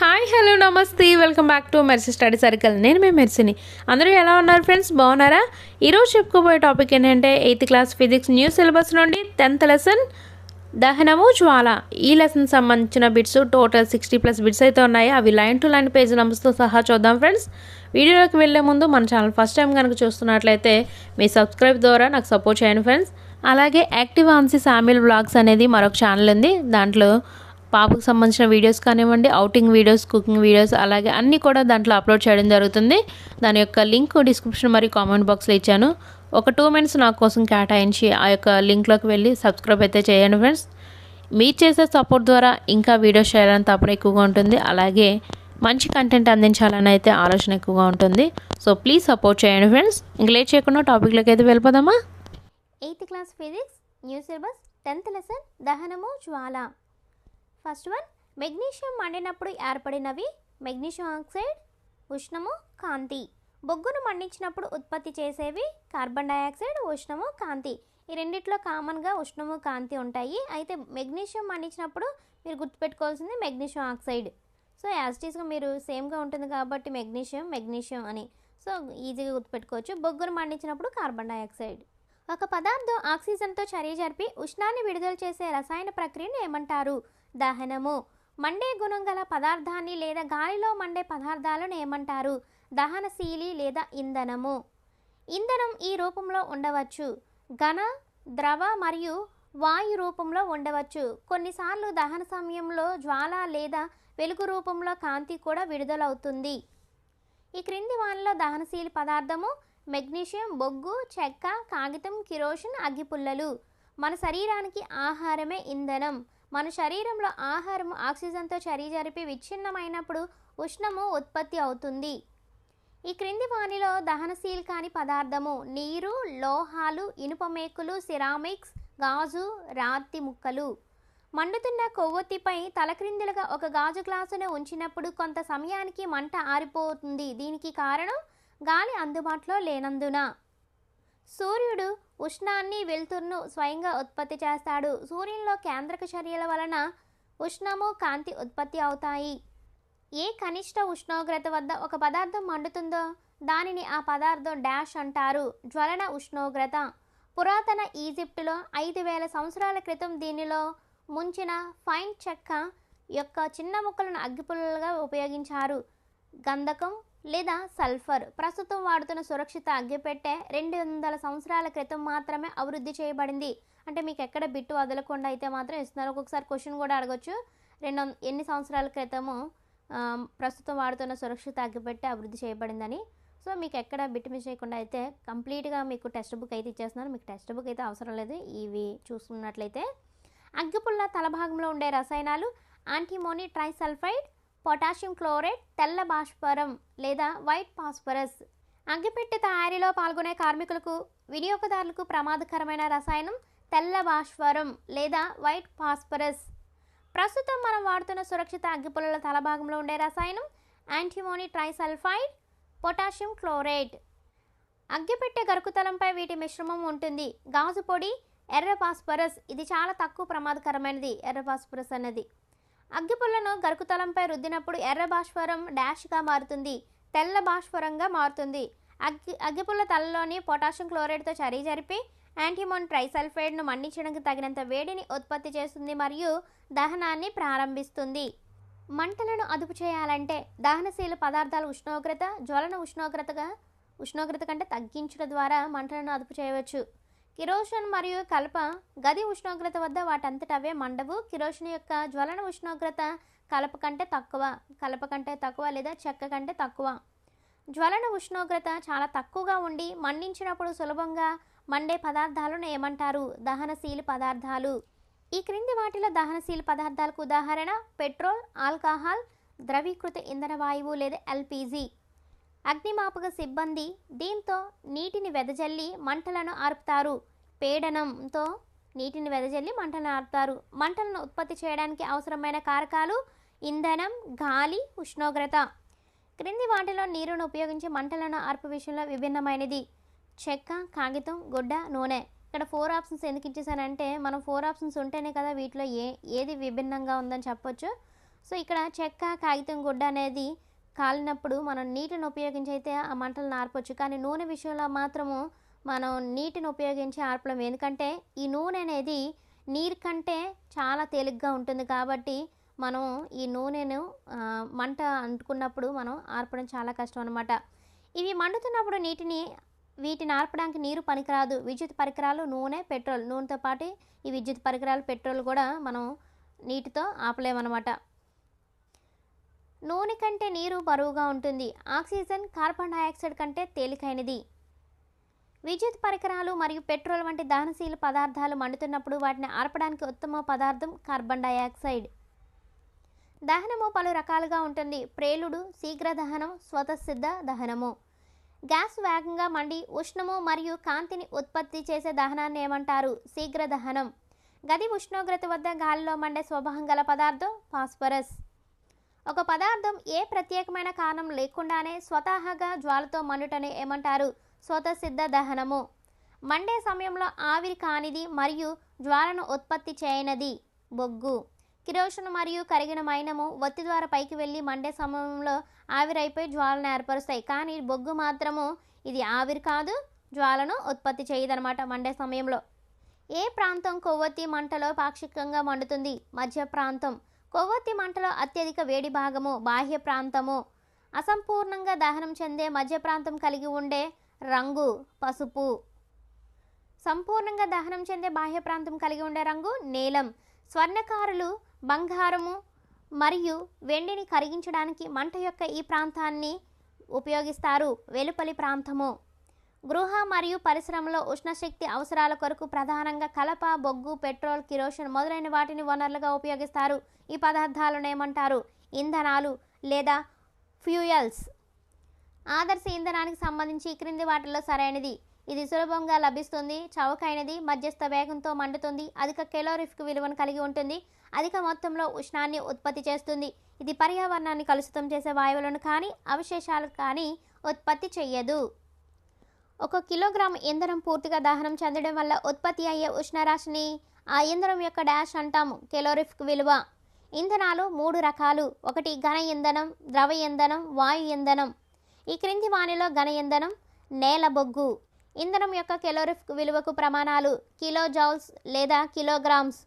Hi hello నమస్తే. Welcome back to Mercy study circle. నేను మీ మెర్సిని. అందరూ ఎలా ఉన్నారు ఫ్రెండ్స్? బాగున్నారా? ఈరోజు చెప్పుకోబోయే టాపిక్ ఏంటంటే eighth class physics new syllabus నుండి టెన్త్ లెసన్ దహనము జ్వాల. ఈ లెసన్ సంబంధించిన bits total sixty plus bits అయితే ఉన్నాయి. అవి లైన్ టు లైన్ పేజ్ నంబర్స్తో సహా చూద్దాం ఫ్రెండ్స్. వీడియోలోకి వెళ్ళే ముందు మన ఛానల్ ఫస్ట్ టైం కనుక చూస్తున్నట్లయితే మీ సబ్స్క్రైబ్ ద్వారా నాకు సపోర్ట్ చేయండి ఫ్రెండ్స్. అలాగే యాక్టివ్ ఆన్సీ సామిల్ బ్లాగ్స్ అనేది మరొక ఛానల్ ఉంది. దాంట్లో పాపకు సంబంధించిన వీడియోస్ కానివ్వండి అవుటింగ్ వీడియోస్ కుకింగ్ వీడియోస్ అలాగే అన్నీ కూడా దాంట్లో అప్లోడ్ చేయడం జరుగుతుంది. దాని యొక్క లింక్ డిస్క్రిప్షన్ మరియు కామెంట్ బాక్స్లో ఇచ్చాను. ఒక టూ మినిట్స్ నా కోసం కేటాయించి ఆ యొక్క లింక్లోకి వెళ్ళి సబ్స్క్రైబ్ అయితే చేయండి ఫ్రెండ్స్ మీరు చేసే సపోర్ట్ ద్వారా ఇంకా వీడియోస్ చేయాలని తప్పన ఎక్కువగా ఉంటుంది. అలాగే మంచి కంటెంట్ అందించాలని అయితే ఆలోచన ఎక్కువగా ఉంటుంది. సో ప్లీజ్ సపోర్ట్ చేయండి ఫ్రెండ్స్ ఇంక లేట్ చేయకుండా టాపిక్లోకి అయితే వెళ్ళిపోదామా? Eighth class physics new syllabus tenth lesson దహనము జ్వాల ఫస్ట్ వన్ మెగ్నీషియం మండినప్పుడు ఏర్పడినవి మెగ్నీషియం ఆక్సైడ్ ఉష్ణము కాంతి. బొగ్గును మండించినప్పుడు ఉత్పత్తి చేసేవి కార్బన్ డయాక్సైడ్ ఉష్ణము కాంతి. ఈ రెండిట్లో కామన్గా ఉష్ణము కాంతి ఉంటాయి. అయితే మెగ్నీషియం మండించినప్పుడు మీరు గుర్తుపెట్టుకోవాల్సింది మెగ్నీషియం ఆక్సైడ్ సో యాజిటీస్గా మీరు సేమ్గా ఉంటుంది కాబట్టి మెగ్నీషియం మెగ్నీషియం అని. సో ఈజీగా గుర్తుపెట్టుకోవచ్చు. బొగ్గును మండించినప్పుడు కార్బన్ డయాక్సైడ్ ఒక పదార్థం ఆక్సిజన్తో చర్య జరిపి ఉష్ణాన్ని విడుదల చేసే రసాయన ప్రక్రియను ఏమంటారు? దహనము. మండే గుణం గల పదార్థాన్ని లేదా గాలిలో మండే పదార్థాలను ఏమంటారు? దహనశీలి లేదా ఇంధనము. ఇంధనం ఈ రూపంలో ఉండవచ్చు. ఘన ద్రవ మరియు వాయు రూపంలో ఉండవచ్చు. కొన్నిసార్లు దహన సమయంలో జ్వాల లేదా వెలుగు రూపంలో కాంతి కూడా విడుదలవుతుంది. ఈ క్రింది వానలో దహనశీలి పదార్థము మెగ్నీషియం బొగ్గు చెక్క కాగితం కిరోషన్ అగ్గిపుల్లలు. మన శరీరానికి ఆహారమే ఇంధనం. మన శరీరంలో ఆహారం ఆక్సిజన్తో చరిజరిపి జరిపి విచ్ఛిన్నమైనప్పుడు ఉష్ణము ఉత్పత్తి అవుతుంది. ఈ క్రింది వానిలో దహనశీల్ కాని పదార్థము నీరు లోహాలు ఇనుప మేకులు సిరామిక్స్ గాజు రాతి ముక్కలు. మండుతున్న కొవ్వొత్తిపై తలక్రిందులుగా ఒక గాజు గ్లాసును ఉంచినప్పుడు కొంత సమయానికి మంట ఆరిపోతుంది. దీనికి కారణం గాలి అందుబాటులో లేనందున. సూర్యుడు ఉష్ణాన్ని వెలుతురును స్వయంగా ఉత్పత్తి చేస్తాడు. సూర్యునిలో కేంద్రక చర్యల వలన ఉష్ణము కాంతి ఉత్పత్తి అవుతాయి. ఏ కనిష్ట ఉష్ణోగ్రత వద్ద ఒక పదార్థం మండుతుందో దానిని ఆ పదార్థం డాష్ అంటారు. జ్వలన ఉష్ణోగ్రత. పురాతన ఈజిప్టులో ఐదు వేల సంవత్సరాల క్రితం దీనిలో ముంచిన ఫైన్ చెక్క యొక్క చిన్న ముక్కలను అగ్గిపుల్లలుగా ఉపయోగించారు. గంధకం లేదా సల్ఫర్. ప్రస్తుతం వాడుతున్న సురక్షిత అగ్గిపెట్టె రెండు వందల సంవత్సరాల క్రితం మాత్రమే అభివృద్ధి చేయబడింది. అంటే మీకు ఎక్కడ బిట్టు వదలకుండా అయితే మాత్రం ఇస్తున్నారు. ఒక్కొక్కసారి క్వశ్చన్ కూడా అడగొచ్చు. రెండు ఎన్ని సంవత్సరాల క్రితము ప్రస్తుతం వాడుతున్న సురక్షిత అగ్గిపెట్టె అభివృద్ధి చేయబడిందని. సో మీకు ఎక్కడ బిట్ మిస్ చేయకుండా అయితే కంప్లీట్గా మీకు టెక్స్ట్ బుక్ అయితే ఇచ్చేస్తున్నారు. మీకు టెక్స్ట్ బుక్ అయితే అవసరం లేదు. ఇవి చూసుకున్నట్లయితే. అగ్గిపుల్ల తలభాగంలో ఉండే రసాయనాలు యాంటీమోని ట్రైసల్ఫైడ్ పొటాషియం క్లోరైడ్ తెల్ల భాస్వరం లేదా వైట్ ఫాస్ఫరస్. అగ్గిపెట్టె తయారీలో పాల్గొనే కార్మికులకు వినియోగదారులకు ప్రమాదకరమైన రసాయనం తెల్ల భాస్వరం లేదా వైట్ ఫాస్ఫరస్. ప్రస్తుతం మనం వాడుతున్న సురక్షిత అగ్గిపుల్లల తలభాగంలో ఉండే రసాయనం యాంటీమోని ట్రైసల్ఫైడ్ పొటాషియం క్లోరైడ్. అగ్గిపెట్టె గరుకుతలంపై వీటి మిశ్రమం ఉంటుంది. గాజు పొడి ఎర్ర ఫాస్ఫరస్ ఇది చాలా తక్కువ ప్రమాదకరమైనది ఎర్ర ఫాస్ఫరస్ అనేది అగ్గిపుల్లను గరుకుతలంపై రుద్దినప్పుడు ఎర్ర భాస్వరం డాష్గా మారుతుంది. తెల్ల భాస్వరంగా మారుతుంది. అగ్గి అగ్గిపుల్ల తలలోని పొటాషియం క్లోరైడ్తో చర్య జరిపి యాంటీమోన్ ట్రైసల్ఫైడ్ను మండించడానికి తగినంత వేడిని ఉత్పత్తి చేస్తుంది మరియు దహనాన్ని ప్రారంభిస్తుంది. మంటలను అదుపు చేయాలంటే దహనశీల పదార్థాల ఉష్ణోగ్రత జ్వలన ఉష్ణోగ్రతగా ఉష్ణోగ్రత కంటే తగ్గించడం ద్వారా మంటలను అదుపు చేయవచ్చు. కిరోషన్ మరియు కలప గది ఉష్ణోగ్రత వద్ద వాటంతట అవే మండవు. కిరోషన్ యొక్క జ్వలన ఉష్ణోగ్రత కలప కంటే తక్కువ కలప కంటే తక్కువ లేదా చెక్క కంటే తక్కువ. జ్వలన ఉష్ణోగ్రత చాలా తక్కువగా ఉండి మండించినప్పుడు సులభంగా మండే పదార్థాలను ఏమంటారు? దహనశీల పదార్థాలు. ఈ క్రింది వాటిలో దహనశీల పదార్థాలకు ఉదాహరణ పెట్రోల్ ఆల్కహాల్ ద్రవీకృత ఇంధన వాయువు లేదా ఎల్పిజి. అగ్నిమాపక సిబ్బంది దీంతో నీటిని వెదజల్లి మంటలను ఆర్పుతారు. పేడనంతో నీటిని వెదజల్లి మంటలను ఆర్పుతారు. మంటలను ఉత్పత్తి చేయడానికి అవసరమైన కారకాలు ఇంధనం గాలి ఉష్ణోగ్రత. క్రింది వాటిలో నీరును ఉపయోగించి మంటలను ఆర్పు విషయంలో విభిన్నమైనది. చెక్క కాగితం గుడ్డ నూనె. ఇక్కడ ఫోర్ ఆప్షన్స్ ఎందుకు ఇచ్చేసానంటే మనం ఫోర్ ఆప్షన్స్ ఉంటేనే కదా వీటిలో ఏ ఏది విభిన్నంగా ఉందని చెప్పొచ్చు. సో ఇక్కడ చెక్క కాగితం గుడ్డ అనేది కాలినప్పుడు మనం నీటిని ఉపయోగించి అయితే ఆ మంటలను ఆర్పొచ్చు కానీ నూనె విషయంలో మాత్రము మనం నీటిని ఉపయోగించి ఆర్పలేము ఎందుకంటే ఈ నూనె అనేది నీరు కంటే చాలా తేలిగ్గా ఉంటుంది కాబట్టి మనం ఈ నూనెను మంట అంటుకున్నప్పుడు మనం ఆర్పడం చాలా కష్టం అనమాట ఇవి మండుతున్నప్పుడు నీటిని వీటిని ఆర్పడానికి నీరు పనికిరాదు విద్యుత్ పరికరాలు నూనె పెట్రోల్. నూనెతో పాటు ఈ విద్యుత్ పరికరాలు పెట్రోల్ కూడా మనం నీటితో ఆపలేమన్నమాట. నూనె కంటే నీరు బరువుగా ఉంటుంది. ఆక్సిజన్ కార్బన్ డయాక్సైడ్ కంటే తేలికైనది. విద్యుత్ పరికరాలు మరియు పెట్రోల్ వంటి దహనశీల పదార్థాలు మండుతున్నప్పుడు వాటిని ఆర్పడానికి ఉత్తమ పదార్థం కార్బన్ డయాక్సైడ్. దహనము పలు రకాలుగా ఉంటుంది. ప్రేలుడు శీఘ్ర దహనం స్వతసిద్ధ దహనము. గ్యాస్ వేగంగా మండి ఉష్ణము మరియు కాంతిని ఉత్పత్తి చేసే దహనాన్ని ఏమంటారు? శీఘ్ర దహనం గది ఉష్ణోగ్రత వద్ద గాలిలో మండే స్వభావం గల పదార్థం ఫాస్ఫరస్. ఒక పదార్థం ఏ ప్రత్యేకమైన కారణం లేకుండానే స్వతహాగా జ్వాలతో మండుటని ఏమంటారు? స్వతసిద్ధ దహనము. మండే సమయంలో ఆవిరి కానిది మరియు జ్వాలను ఉత్పత్తి చేయనది బొగ్గు. కిరోషన్ మరియు కరిగిన మైనము ఒత్తి ద్వారా పైకి వెళ్ళి మండే సమయంలో ఆవిరైపోయి జ్వాలను ఏర్పరుస్తాయి. కానీ బొగ్గు మాత్రము ఇది ఆవిరి కాదు జ్వాలను ఉత్పత్తి చేయదనమాట మండే సమయంలో. ఏ ప్రాంతం కొవ్వొత్తి మంటలో పాక్షికంగా మండుతుంది? మధ్య ప్రాంతం. కొవ్వొత్తి మంటలో అత్యధిక వేడి భాగము బాహ్య ప్రాంతము. అసంపూర్ణంగా దహనం చెందే మధ్య ప్రాంతం కలిగి ఉండే రంగు పసుపు. సంపూర్ణంగా దహనం చెందే బాహ్య ప్రాంతం కలిగి ఉండే రంగు నీలం. స్వర్ణకారులు బంగారము మరియు వెండిని కరిగించడానికి మంట యొక్క ఈ ప్రాంతాన్ని ఉపయోగిస్తారు. వెలుపలి ప్రాంతము. గృహ మరియు పరిశ్రమలో ఉష్ణశక్తి అవసరాల కొరకు ప్రధానంగా కలప బొగ్గు పెట్రోల్ కిరోసిన్ మొదలైన వాటిని వనరులుగా ఉపయోగిస్తారు. ఈ పదార్థాలను ఏమంటారు? ఇంధనాలు లేదా ఫ్యూయల్స్. ఆదర్శ ఇంధనానికి సంబంధించి క్రింది వాటిల్లో సరైనది. ఇది సులభంగా లభిస్తుంది చౌకైనది మధ్యస్థ వేగంతో మండుతుంది అధిక కెలోరిఫిక్ విలువను కలిగి ఉంటుంది అధిక మొత్తంలో ఉష్ణాన్ని ఉత్పత్తి చేస్తుంది. ఇది పర్యావరణాన్ని కలుషితం చేసే వాయువులను కానీ అవశేషాలు కానీ ఉత్పత్తి చెయ్యదు. ఒక కిలోగ్రామ్ ఇంధనం పూర్తిగా దహనం చెందడం వల్ల ఉత్పత్తి అయ్యే ఉష్ణరాశిని ఆ ఇంధనం యొక్క డాష్ అంటాము కెలోరిఫిక్ విలువ. ఇంధనాలు మూడు రకాలు. ఒకటి ఘన ఇంధనం ద్రవ ఇంధనం వాయు ఇంధనం. ఈ క్రింది వానిలో ఘన ఇంధనం నేల బొగ్గు. ఇంధనం యొక్క కెలోరిఫిక్ విలువకు ప్రమాణాలు కిలో జౌల్స్ లేదా కిలోగ్రామ్స్.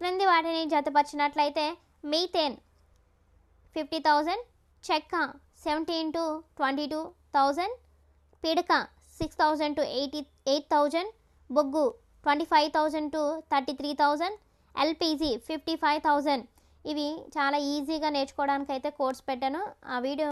క్రింది వాటిని జతపరిచినట్లయితే మీథేన్ ఫిఫ్టీ థౌజండ్ చెక్క seventeen to twenty two thousand పిడక six thousand to eighty eight thousand బొగ్గు twenty five thousand to thirty three thousand LPG fifty five thousand ఇవి చాలా ఈజీగా నేర్చుకోవడానికి అయితే కోర్స్ పెట్టాను. ఆ వీడియో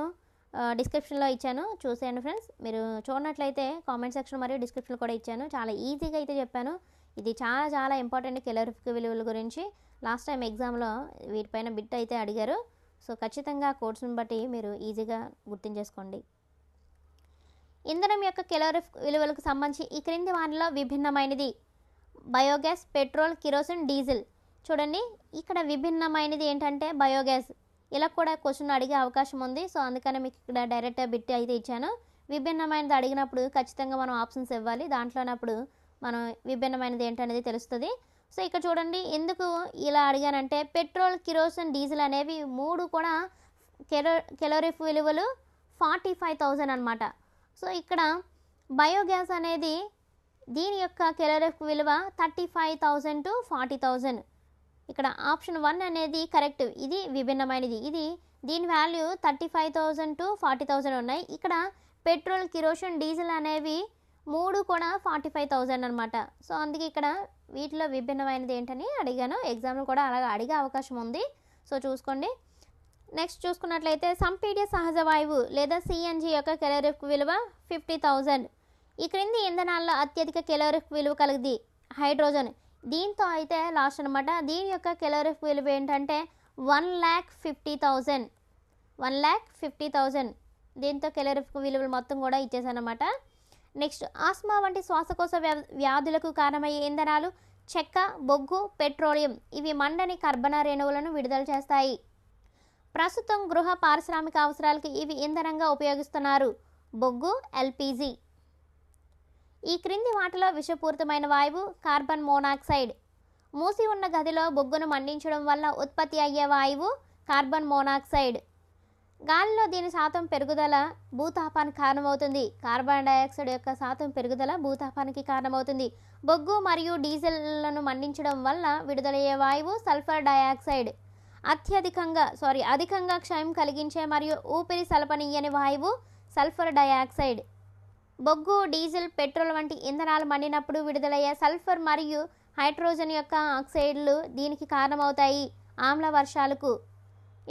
డిస్క్రిప్షన్లో ఇచ్చాను. చూసేయండి ఫ్రెండ్స్. మీరు చూడనట్లయితే కామెంట్ సెక్షన్ మరియు డిస్క్రిప్షన్లో కూడా ఇచ్చాను. చాలా ఈజీగా అయితే చెప్పాను. ఇది చాలా చాలా ఇంపార్టెంట్ కెలరిఫిక్ విలువల గురించి. లాస్ట్ టైం ఎగ్జామ్లో వీటిపైన బిట్ అయితే అడిగారు. సో ఖచ్చితంగా కోర్సును బట్టి మీరు ఈజీగా గుర్తించేసుకోండి. ఇంధనం యొక్క కెలోరిఫ్ విలువలకు సంబంధించి ఈ క్రింది వానిలో విభిన్నమైనది. Biogas petrol kerosene diesel. చూడండి ఇక్కడ విభిన్నమైనది ఏంటంటే బయోగ్యాస్. ఇలా కూడా క్వశ్చన్ అడిగే అవకాశం ఉంది. సో అందుకనే మీకు ఇక్కడ డైరెక్ట్ బిట్ అయితే ఇచ్చాను. విభిన్నమైనది అడిగినప్పుడు ఖచ్చితంగా మనం ఆప్షన్స్ ఇవ్వాలి. దాంట్లోనప్పుడు మనం విభిన్నమైనది ఏంటనేది తెలుస్తుంది. సో ఇక్కడ చూడండి ఎందుకు ఇలా అడిగానంటే పెట్రోల్ కిరోసిన్ డీజిల్ అనేవి మూడు కూడా కెలో కెలోరిఫ్ విలువలు ఫార్టీ ఫైవ్ థౌజండ్ అనమాట సో ఇక్కడ బయోగ్యాస్ అనేది దీని యొక్క కెలరిఫ్ విలువ thirty five thousand to forty thousand ఇక్కడ ఆప్షన్ వన్ అనేది కరెక్ట్. ఇది విభిన్నమైనది. ఇది దీని value thirty five thousand to forty thousand ఉన్నాయి. ఇక్కడ పెట్రోల్ కిరోషన్ డీజిల్ అనేవి మూడు కూడా ఫార్టీ ఫైవ్ థౌజండ్ అనమాట సో అందుకే ఇక్కడ వీటిలో విభిన్నమైనది ఏంటని అడిగాను. ఎగ్జామ్లో కూడా అలాగ అడిగే అవకాశం ఉంది. సో చూసుకోండి. నెక్స్ట్ చూసుకున్నట్లయితే సంపీడ్య సహజ వాయువు లేదా సిఎన్జి యొక్క కెలోరిఫ్ విలువ ఫిఫ్టీ థౌజండ్ ఈ క్రింది ఇంధనాల్లో అత్యధిక కెలోరిఫ్ విలువ కలిగింది హైడ్రోజన్. దీంతో అయితే లాస్ట్ అనమాట దీని యొక్క కెలోరిఫ్ విలువ ఏంటంటే one lakh fifty thousand one lakh fifty thousand దీంతో కెలోరిఫ్ విలువలు మొత్తం కూడా ఇచ్చేసానమాట నెక్స్ట్ ఆస్మా వంటి శ్వాసకోశ వ్యా- వ్యాధులకు కారణమయ్యే ఇంధనాలు చెక్క బొగ్గు పెట్రోలియం ఇవి మండని కర్బన రేణువులను విడుదల చేస్తాయి. ప్రస్తుతం గృహ పారిశ్రామిక అవసరాలకు ఇవి ఇంధనంగా ఉపయోగిస్తున్నారు. బొగ్గు ఎల్పిజి. ఈ క్రింది వాటిలో విషపూరితమైన వాయువు కార్బన్ మోనాక్సైడ్. మూసి ఉన్న గదిలో బొగ్గును మండించడం వల్ల ఉత్పత్తి అయ్యే వాయువు కార్బన్ మోనాక్సైడ్. గాలిలో దీని శాతం పెరుగుదల భూతాపానికి కారణమవుతుంది. కార్బన్ డైఆక్సైడ్ యొక్క శాతం పెరుగుదల భూతాపానికి కారణమవుతుంది. బొగ్గు మరియు డీజిల్లను మండించడం వల్ల విడుదలయ్యే వాయువు సల్ఫర్ డయాక్సైడ్ అత్యధికంగా సారీ అధికంగా క్షయం కలిగించే మరియు ఊపిరి సలపనీయని వాయువు సల్ఫర్ డయాక్సైడ్. బొగ్గు డీజిల్ పెట్రోల్ వంటి ఇంధనాలు మండినప్పుడు విడుదలయ్యే సల్ఫర్ మరియు హైడ్రోజన్ యొక్క ఆక్సైడ్లు దీనికి కారణమవుతాయి. ఆమ్ల వర్షాలకు.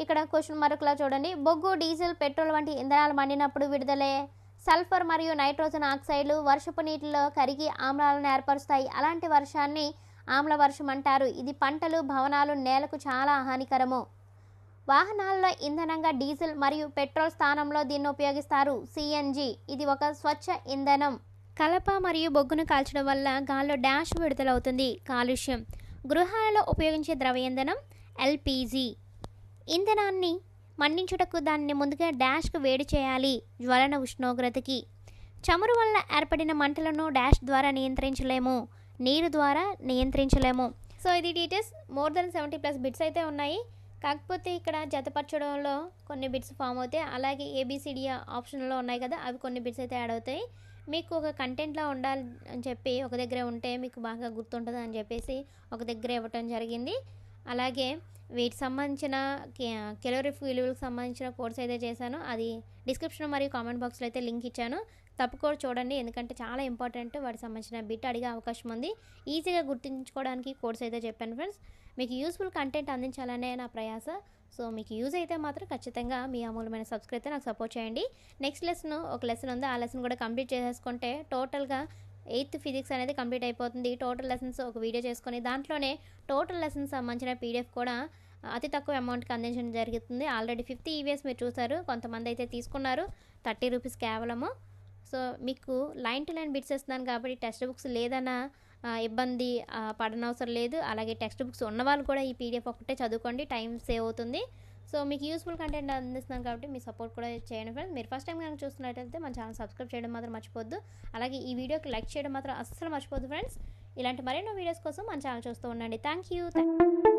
ఇక్కడ క్వశ్చన్ మార్కులా చూడండి. బొగ్గు డీజిల్ పెట్రోల్ వంటి ఇంధనాలు మండినప్పుడు విడుదలయ్యే సల్ఫర్ మరియు నైట్రోజన్ ఆక్సైడ్లు వర్షపు నీటిలో కరిగి ఆమ్లాలను ఏర్పరుస్తాయి. అలాంటి వర్షాన్ని ఆమ్ల వర్షం అంటారు. ఇది పంటలు భవనాలు నేలకు చాలా హానికరము. వాహనాల్లో ఇంధనంగా డీజిల్ మరియు పెట్రోల్ స్థానంలో దీన్ని ఉపయోగిస్తారు. సిఎన్జి ఇది ఒక స్వచ్ఛ ఇంధనం. కలప మరియు బొగ్గును కాల్చడం వల్ల గాల్లో డాష్ విడుదలవుతుంది. కాలుష్యం. గృహాలలో ఉపయోగించే ద్రవ ఇంధనం ఎల్పిజి ఇంధనాన్ని మండించుటకు దాన్ని ముందుగా డాష్కు వేడి చేయాలి. జ్వలన ఉష్ణోగ్రతకి. చమురు వల్ల ఏర్పడిన మంటలను డాష్ ద్వారా నియంత్రించలేము. నీరు ద్వారా నియంత్రించలేము. సో ఇది details more than seventy plus bits అయితే ఉన్నాయి. కాకపోతే ఇక్కడ జతపరచడంలో కొన్ని బిట్స్ ఫామ్ అవుతాయి. అలాగే ఏబిసిడి ఆప్షన్లో ఉన్నాయి కదా అవి కొన్ని బిట్స్ అయితే యాడ్ అవుతాయి. మీకు ఒక కంటెంట్లో ఉండాలి అని చెప్పి ఒక దగ్గరే ఉంటే మీకు బాగా గుర్తుంటుంది అని చెప్పేసి ఒక దగ్గర ఇవ్వటం జరిగింది. అలాగే వీటికి సంబంధించిన కెలోరిఫ్ విలువలకు సంబంధించిన కోర్స్ అయితే చేశాను. అది డిస్క్రిప్షన్ మరియు కామెంట్ బాక్స్లో అయితే లింక్ ఇచ్చాను. తప్పకుండా చూడండి. ఎందుకంటే చాలా ఇంపార్టెంట్ వాటికి సంబంధించిన బిట్ అడిగే అవకాశం ఉంది. ఈజీగా గుర్తుంచుకోవడానికి కోర్స్ అయితే చెప్పాను ఫ్రెండ్స్. మీకు యూస్ఫుల్ కంటెంట్ అందించాలనే నా ప్రయాస. సో మీకు యూజ్ అయితే మాత్రం ఖచ్చితంగా మీ అమూలమైన సబ్స్క్రైబ్ అయితే నాకు సపోర్ట్ చేయండి. నెక్స్ట్ లెసన్ ఒక లెసన్ ఉంది. ఆ లెసన్ కూడా కంప్లీట్ చేసేసుకుంటే టోటల్గా ఎయిత్ ఫిజిక్స్ అనేది కంప్లీట్ అయిపోతుంది. టోటల్ లెసన్స్ ఒక వీడియో చేసుకొని దాంట్లోనే టోటల్ లెసన్స్ సంబంధించిన పీడిఎఫ్ కూడా అతి తక్కువ అమౌంట్కి అందించడం జరుగుతుంది. ఆల్రెడీ ఫిఫ్త్ ఈవీఎస్ మీరు చూసారు. కొంతమంది అయితే తీసుకున్నారు. థర్టీ రూపీస్ కేవలము. సో మీకు లైన్ టు లైన్ బిట్స్ ఇస్తున్నాను కాబట్టి టెక్స్ట్ బుక్స్ లేదన్న ఇబ్బంది పడనవసరం లేదు. అలాగే టెక్స్ట్ బుక్స్ ఉన్నవాళ్ళు కూడా ఈ పీడిఎఫ్ ఒకటే చదువుకోండి టైం సేవ్ అవుతుంది. సో మీకు యూస్ఫుల్ కంటెంట్ అందిస్తున్నాను కాబట్టి మీ సపోర్ట్ కూడా చేయండి ఫ్రెండ్స్. మీరు ఫస్ట్ టైం కనుక చూస్తున్నట్టయితే మన ఛానల్ సబ్స్క్రైబ్ చేయడం మాత్రం మర్చిపోద్దు అలాగే ఈ వీడియోకి లైక్ చేయడం మాత్రం అస్సలు మర్చిపోద్దు ఫ్రెండ్స్. ఇలాంటి మరెన్నో వీడియోస్ కోసం మన ఛానల్ చూస్తూ ఉండండి. Thank you